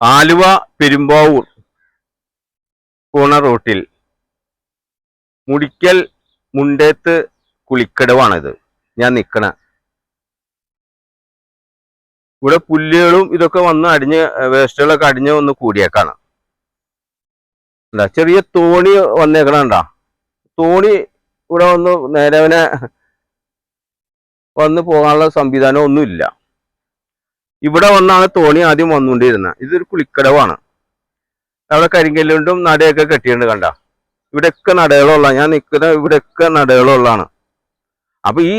ആലുവ പെരുമ്പാവൂർ പോണ റോട്ടിൽ മുടിക്കൽ മുണ്ടേത്ത് കുളിക്കടവാണിത്. ഞാൻ നിൽക്കണ ഇവിടെ പുല്ലുകളും ഇതൊക്കെ വന്ന് അടിഞ്ഞ് വേസ്റ്റുകളൊക്കെ അടിഞ്ഞ് ഒന്ന് കൂടിയേക്കാണ്. എന്താ ചെറിയ തോണി വന്നേക്കണണ്ട തോണി ഇവിടെ വന്ന് നേരവനെ വന്ന് പോകാനുള്ള സംവിധാനം ഒന്നുമില്ല. ഇവിടെ വന്നാണ് തോണി ആദ്യം വന്നുകൊണ്ടിരുന്നത് ഇതൊരു കുളിക്കടവാണ്. അവിടെ കരിങ്കല്ലുകൊണ്ടും നടയൊക്കെ കെട്ടിയിട്ടുണ്ട് കണ്ട. ഇവിടെയൊക്കെ നടകളുള്ള ഞാൻ നിൽക്കുന്ന ഇവിടെയൊക്കെ നടകളുള്ളതാണ്. അപ്പൊ ഈ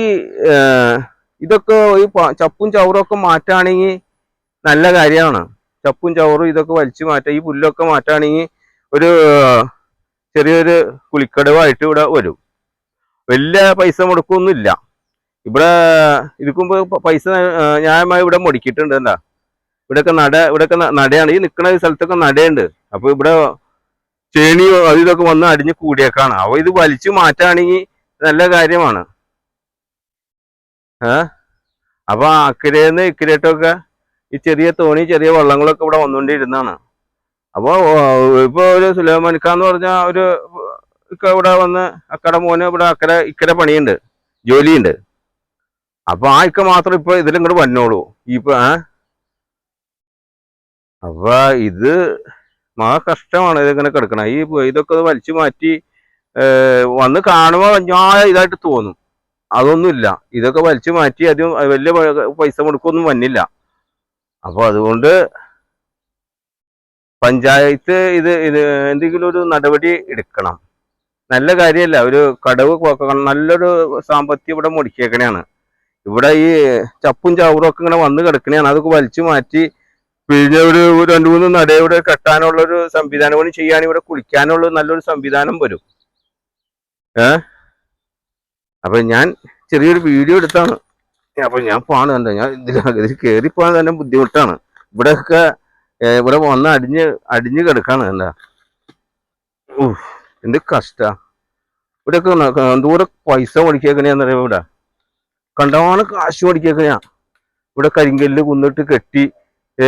ഇതൊക്കെ ഈ ചപ്പും ചവറും ഒക്കെ മാറ്റുകയാണെങ്കിൽ നല്ല കാര്യമാണ്. ചപ്പും ചവറും ഇതൊക്കെ വലിച്ചു മാറ്റാം ഈ പുല്ലൊക്കെ മാറ്റുകയാണെങ്കിൽ ഒരു ചെറിയൊരു കുളിക്കടവായിട്ട് ഇവിടെ വരും. വലിയ പൈസ മുടക്കൊന്നുമില്ല. ഇവിടെ ഇരിക്കുമ്പോ പൈസ ന്യായമായി ഇവിടെ മുടക്കിയിട്ടുണ്ട് എന്താ ഇവിടെയൊക്കെ നട ഇവിടെയൊക്കെ നടയാണ്. ഈ നിൽക്കുന്ന സ്ഥലത്തൊക്കെ നടയുണ്ട്. അപ്പൊ ഇവിടെ ചേണിയോ അത് ഇതൊക്കെ വന്ന് അടിഞ്ഞ് കൂടിയേക്കാണ്. അപ്പൊ ഇത് വലിച്ചു മാറ്റാണെങ്കിൽ നല്ല കാര്യമാണ്. ഏ? അപ്പൊ അക്കരേന്ന് ഇക്കരേട്ടൊക്കെ ഈ ചെറിയ തോണി ചെറിയ വള്ളങ്ങളൊക്കെ ഇവിടെ വന്നുകൊണ്ടിരുന്നാണ് അപ്പൊ ഇപ്പൊ ഒരു സുലൈമാനിക്കാന്ന് പറഞ്ഞ ഒരു ഇവിടെ വന്ന് അക്കടെ മോന് ഇവിടെ അക്കരെ ഇക്കരെ പണിയുണ്ട് ജോലിയുണ്ട്. അപ്പൊ ആ ഇക്ക മാത്രം ഇപ്പൊ ഇതിലും ഇങ്ങോട്ട് വന്നോളൂ. ഇപ്പൊ ഏ? അപ്പൊ ഇത് മഹാ കഷ്ടമാണ് ഇതിങ്ങനെ കിടക്കണ. ഈ ഇതൊക്കെ വലിച്ചു മാറ്റി വന്ന് കാണുമ്പോ ഞാൻ ഇതായിട്ട് തോന്നും. അതൊന്നുമില്ല ഇതൊക്കെ വലിച്ചു മാറ്റി അധികം വലിയ പൈസ മുടക്കൊന്നും വന്നില്ല. അപ്പൊ അതുകൊണ്ട് പഞ്ചായത്ത് ഇത് ഇത് എന്തെങ്കിലും ഒരു നടപടി എടുക്കണം. നല്ല കാര്യമല്ല ഒരു കടവ് നല്ലൊരു സാമ്പത്തികം ഇവിടെ മുടക്കിയേക്കണെയാണ്. ഇവിടെ ഈ ചപ്പും ചവറും ഒക്കെ ഇങ്ങനെ വന്ന് കിടക്കണെയാണ്. അതൊക്കെ വലിച്ചു മാറ്റി പിന്നെ ഒരു രണ്ടു മൂന്ന് നട ഇവിടെ കെട്ടാനുള്ള ഒരു സംവിധാനം കൂടി ചെയ്യാൻ ഇവിടെ കുളിക്കാനുള്ള നല്ലൊരു സംവിധാനം വരും. ഏ? അപ്പൊ ഞാൻ ചെറിയൊരു വീഡിയോ എടുത്താണ്. അപ്പൊ ഞാൻ പോണ് കണ്ടോ? ഞാൻ ഇതിൽ കയറി പോകാൻ തന്നെ ബുദ്ധിമുട്ടാണ്. ഇവിടെ ഒക്കെ ഇവിടെ വന്ന് അടിഞ്ഞ് അടിഞ്ഞ് കിടക്കാണ് എന്താ എന്ത് കഷ്ട. ഇവിടെയൊക്കെ എന്തോരം പൈസ മേടിക്കേക്കണെന്നറിയാം ഇവിടെ? കണ്ടവാണ് കാശ് മേടിക്കേക്കണയാ ഇവിടെ കരിങ്കല്ല് കുന്നിട്ട് കെട്ടി ഏ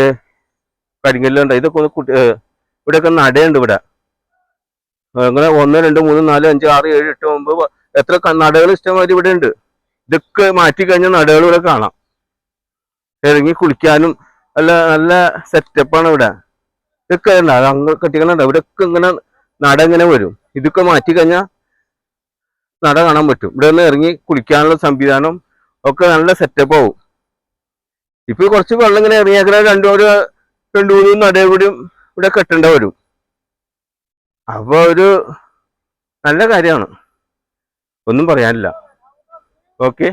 കരിങ്കല്ല് ഉണ്ട് ഇതൊക്കെ ഒന്ന് കുട്ടി ഇവിടെയൊക്കെ നടയുണ്ട് ഇവിടെ. അങ്ങനെ ഒന്ന് രണ്ട് മൂന്ന് നാല് അഞ്ച് ആറ് ഏഴ് എട്ട് ഒമ്പത് എത്ര നടകൾ ഇഷ്ടമായി ഇവിടെ ഉണ്ട്. ഇതൊക്കെ മാറ്റി കഴിഞ്ഞ നടകൾ ഇവിടെ കാണാം. ഇറങ്ങി കുളിക്കാനും നല്ല നല്ല സെറ്റപ്പാണ് ഇവിടെ. ഇതൊക്കെ ഉണ്ട് അത് അങ്ങ് കെട്ടിക്കണുണ്ട്? ഇവിടെയൊക്കെ ഇങ്ങനെ നട ഇങ്ങനെ വരും. ഇതൊക്കെ മാറ്റി കഴിഞ്ഞാൽ നട കാണാൻ പറ്റും. ഇവിടെ നിന്ന് ഇറങ്ങി കുളിക്കാനുള്ള സംവിധാനം ഒക്കെ നല്ല സെറ്റപ്പ് ആവും. ഇപ്പൊ കുറച്ച് വെള്ളം ഇങ്ങനെ രണ്ടു ഒരു രണ്ടു മൂന്ന് നടപടിയും ഇവിടെ കെട്ടേണ്ട വരും. അപ്പൊ ഒരു നല്ല കാര്യമാണ്. ഒന്നും പറയാനില്ല. ഓക്കെ